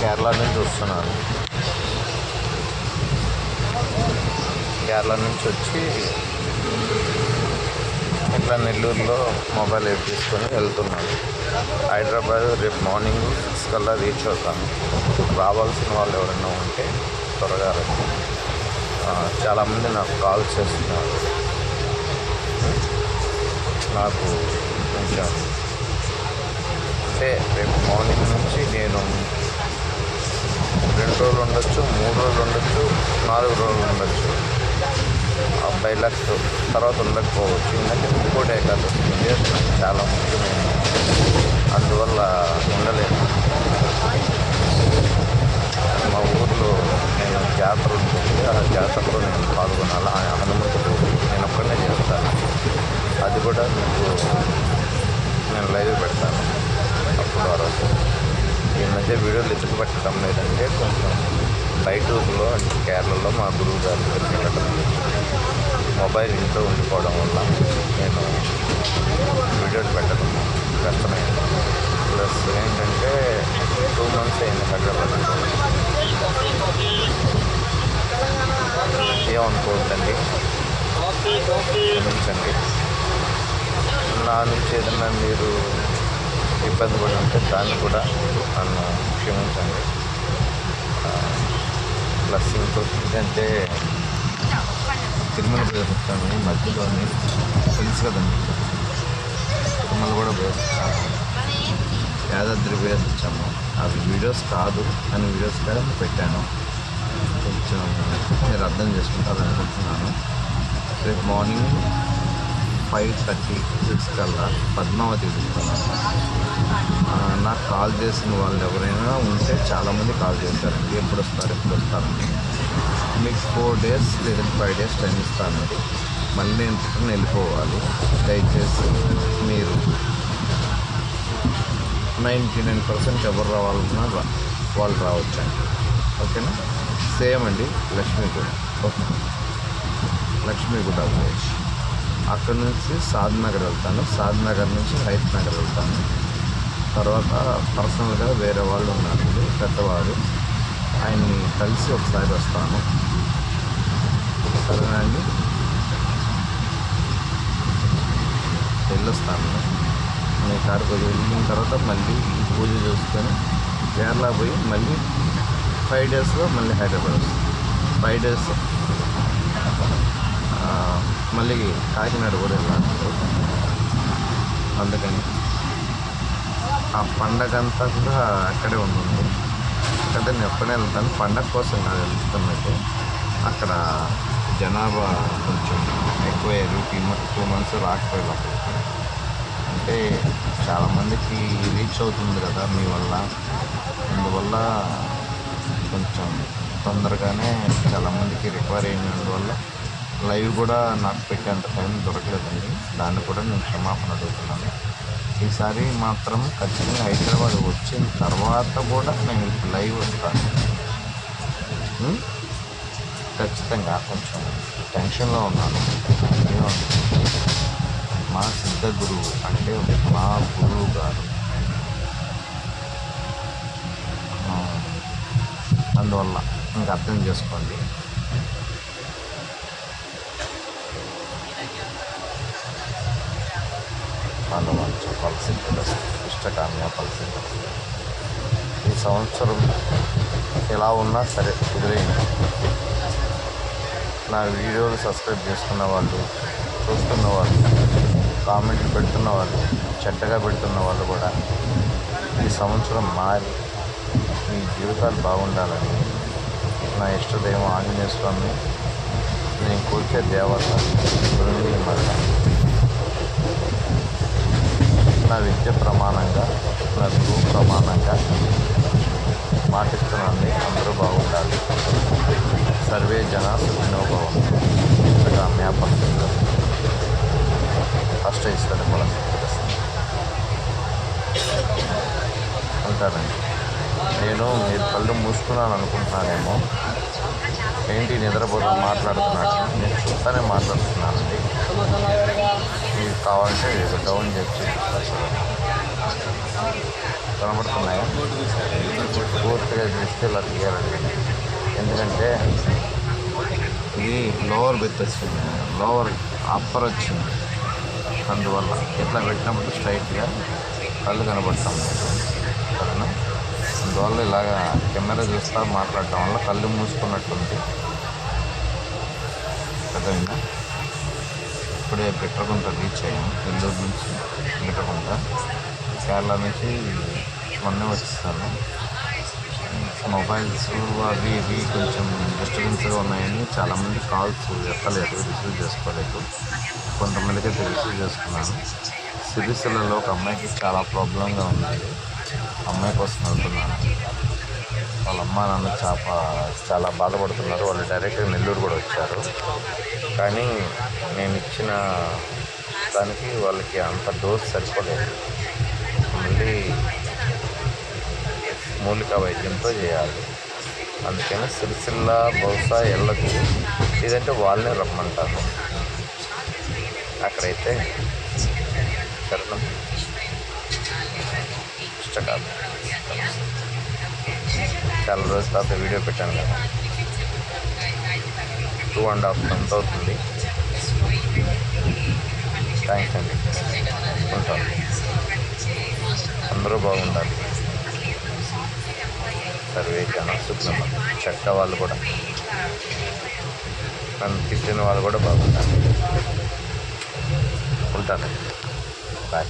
కేరళ నుంచి వస్తున్నాను కేరళ నుంచి వచ్చి ఇట్లా నెల్లూరులో మొబైల్ వేపించుకొని తీసుకొని వెళ్తున్నాను హైదరాబాద్ రేపు మార్నింగ్ సిక్స్ కల్లా రీచ్ అవుతాను. రావాల్సిన వాళ్ళు ఎవరైనా ఉంటే త్వరగా రండి. చాలామంది నాకు కాల్ చేస్తున్నారు. నాకు కొంచెం అంటే రేపు మార్నింగ్ నుంచి నేను రోజులు ఉండొచ్చు మూడు రోజులు ఉండొచ్చు నాలుగు రోజులు ఉండొచ్చు. అబ్బాయి లక్ తర్వాత ఉండకపోవచ్చు. ఎందుకంటే ఇంకోటి ఏకాదశి ఉంది. చాలా ముఖ్యమైనది. అందువల్ల ఉండలేదు మా ఊర్లో నేను జాతర ఉంటుంది ఆ జాతరలో నేను పాల్గొనాలి ఆ హనుమంతుడు నేను ఒక్కడనే చేస్తాను అది కూడా మీకు నేను లైవ్ పెడతాను అప్పుడు ఆ రోజు అయితే వీడియోలు ఎత్తుకు పెట్టడం లేదంటే కొంచెం బయట అంటే కేరళలో మా గురువు గారి దగ్గరికి వెళ్ళడం మొబైల్ ఇంట్లో ఉండిపోవడం వల్ల నేను వీడియోలు పెట్టడం కష్టమైంది. ప్లస్ ఏంటంటే టూ మంత్స్ అయింది హైదరాబాద్ ఏమనుకోవద్దండి క్షమించండి. నా నుంచి ఏదన్నా మీరు ఇబ్బంది కూడా ఉంటే దాన్ని కూడా నన్ను క్షమించండి. ప్లస్ ఇంకోటి ఏంటంటే తిరుమల పోయేస్తాను ఈ మధ్యలోని తెలుసు కదండి. తిరుమల కూడా పోయేస్తాను యాదాద్రి పోయేస్తాము అవి వీడియోస్ కాదు అని వీడియోస్ కూడా పెట్టాను. కొంచెం మీరు అర్థం చేసుకుంటారు అనుకుంటున్నాను. రేపు మార్నింగ్ ఫైవ్ థర్టీ సిక్స్ కల్లా పద్మావతి వెళ్తున్నాను నాకు కాల్ చేసిన వాళ్ళు ఎవరైనా ఉంటే చాలామంది కాల్ చేశారండి. ఎప్పుడు వస్తారు ఎప్పుడు వస్తారు మీకు ఫోర్ డేస్ లేదా ఫైవ్ డేస్ టైం ఇస్తానండి మళ్ళీ నేను రిటర్న్ వెళ్ళిపోవాలి. దయచేసి మీరు నైంటీ నైన్ పర్సెంట్ ఎవరు రావాలన్నా రా- వాళ్ళు రావచ్చండి. ఓకేనా? సేమ్ అండి లక్ష్మీగూడ. ఓకే. లక్ష్మీగూడ విలేజ్ అక్కడ నుంచి సాద్నగర్ వెళ్తాను. సాద్నగర్ నుంచి హైత్ నగర్ వెళ్తాను. తర్వాత పర్సనల్గా వేరే వాళ్ళు ఉన్నారండి పెద్దవారు. ఆయన్ని కలిసి ఒకసారి వస్తాను. సరేనండి అండి? వెళ్ళొస్తాను. నేను కారుకు వెళ్ళిన తర్వాత మళ్ళీ పూజ చూసుకొని కేరళ పోయి మళ్ళీ ఫైవ్ డేస్లో మళ్ళీ హైదరాబాద్ వస్తాను. ఫైవ్ డేస్ మళ్ళీ కాకినాడ కూడా వెళ్ళాలి. అందుకని ఆ పండగ అంతా కూడా అక్కడే ఉంటుంది అంటే నేను ఎప్పుడైనా వెళ్తాను. పండగ కోసం కాదు వెళ్తున్నట్టు అక్కడ జనాభా కొంచెం ఎక్కువయ్యారు టూ టూ మంత్స్ రాకపోయారు అంటే చాలామందికి రీచ్ అవుతుంది కదా మీ వల్ల. అందువల్ల కొంచెం తొందరగానే చాలామందికి రికవర్ అయినందువల్ల లైవ్ కూడా నాకు పెట్టేంత టైం దొరకలేదండి. దాన్ని కూడా నేను క్షమాపణ అడుగుతున్నాను. ఈసారి మాత్రం ఖచ్చితంగా హైదరాబాద్ వచ్చిన తర్వాత కూడా నేను లైవ్ వస్తాను. ఖచ్చితంగా కొంచెం టెన్షన్లో ఉన్నాను. మా సిద్ధ గురువు అంటే మా గురువు గారు. అందువల్ల ఇంకా అర్థం చేసుకోండి. వాళ్ళు వాళ్ళు చెప్పాల్సింది ఇష్టకామ్య పలిసింది ఈ సంవత్సరం ఎలా ఉన్నా సరే వదిలేయండి నా వీడియోలు సబ్స్క్రైబ్ చేసుకున్న వాళ్ళు చూస్తున్న వాళ్ళు కామెంట్లు పెడుతున్న వాళ్ళు చెడ్డగా పెడుతున్న వాళ్ళు కూడా ఈ సంవత్సరం మారి మీ జీవితాలు బాగుండాలని నా ఇష్టదేవం ఆంజనేయ స్వామి. నేను కూర్చే దేవత బృంగి మల్ల నా విద్య ప్రమాణంగా నా గురువు ప్రమాణంగా పాటిస్తున్నాను అందరూ బాగుండాలి. సర్వే జన సుఖినోభవం. ఇంతగా మ్యాపంగా అష్ట ఇస్తాను కూడా ఉంటానండి నేను మీరు కళ్ళు మూసుకున్నాను అనుకుంటున్నానేమో. ఏంటి నిద్రపోతూ మాట్లాడుతున్నాను. నేను చూస్తానే మాట్లాడుతున్నానండి. మీకు కావాలంటే డౌన్ చెప్పి కనబడుతున్నాయి. పూర్తిగా చూస్తే ఇలా తీయాలండి. ఎందుకంటే ఇది లోవర్ బెత్ వచ్చింది. లోవర్ అప్పర్ వచ్చింది. అందువల్ల ఇట్లా పెట్టినప్పుడు స్ట్రైట్గా కళ్ళు కనబడతాం. సరేనా? అందువల్ల ఇలాగా కెమెరా చూస్తా మాట్లాడటం వల్ల కళ్ళు మూసుకున్నట్టుంది. అర్థమైందా? ఇప్పుడే బిట్రకుంట రీచ్ అయ్యాము నెల్లూరు నుంచి బిట్రకుంట కేరళ నుంచి మొన్నే వచ్చేస్తాను మొబైల్స్ అవి ఇవి కొంచెం డిస్టర్బెన్స్గా ఉన్నాయని చాలామంది కాల్స్ ఎత్తలేదు రిసీవ్ చేసుకోలేదు. కొంతమందికి అయితే రిసీవ్ చేసుకున్నాను. సిరిసిల్లలో ఒక అమ్మాయికి చాలా ప్రాబ్లంగా ఉంది. అమ్మాయి కోసం వెళ్తున్నాను. వాళ్ళ అమ్మ నాన్న చాప చాలా బాధపడుతున్నారు. వాళ్ళు డైరెక్ట్గా నెల్లూరు కూడా వచ్చారు. కానీ నేను ఇచ్చిన దానికి వాళ్ళకి అంత డోస్ సరిపోలేదు. మళ్ళీ మూలిక వైద్యంతో చేయాలి. అందుకని సిరిసిల్ల బహుశా వెళ్ళదు లేదంటే వాళ్ళనే రమ్మంటారు. అక్కడైతే కరణం ఇష్టకాలు చాలా రోజుల తర్వాత వీడియో పెట్టాను కదా. టూ అండ్ హాఫ్ మంత్ అవుతుంది. థ్యాంక్స్ అండి. ఉంటాను. అందరూ బాగుండాలి. సర్వే జన శుభ్రమ చెక్క వాళ్ళు కూడా. నన్ను తిట్టిన వాళ్ళు కూడా బాగుంటారు ఉంటాను. బాయ్